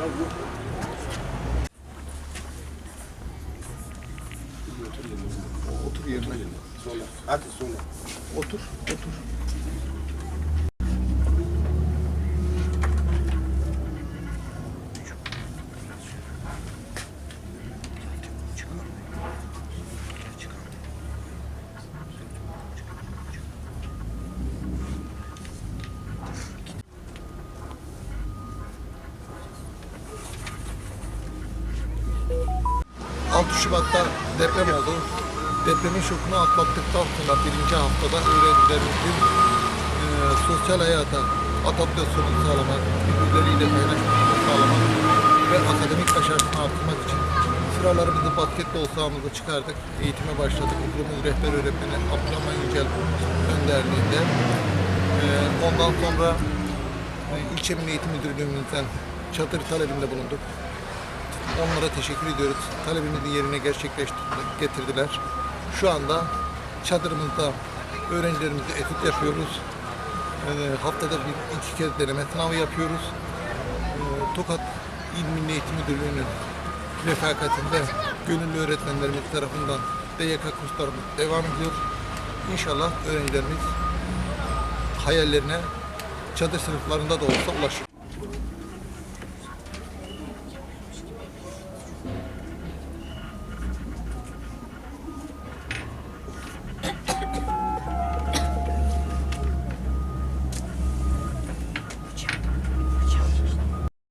Otur yerine. Otur yerine. Sola. Hadi sola. Otur, otur. ...6 Şubat'ta deprem oldu. Depremin şokunu atlattıktan sonra birinci haftada öğrencilerimizin e, sosyal hayata adaptasyonu sağlamak, birbirleriyle kaynaşmasını sağlamak ve akademik başarısını artırmak için sıralarımızı basketbol sahamıza çıkardık. Eğitime başladık. Okulumuz rehber öğretmeni Abdurrahman Yücel önderliğinde. E, ondan sonra e, ilçe Milli Eğitim Müdürlüğümüzden çadır talebinde bulunduk. Onlara teşekkür ediyoruz. Talebimizi yerine gerçekleştirdiler. Şu anda çadırımızda öğrencilerimize etüt yapıyoruz. Ee, haftada bir iki kez deneme sınavı yapıyoruz. Ee, Tokat İl Milli Eğitim Müdürlüğü'nün refakatinde gönüllü öğretmenlerimiz tarafından DYK kurslarımız devam ediyor. İnşallah öğrencilerimiz hayallerine çadır sınıflarında da olsa ulaşır.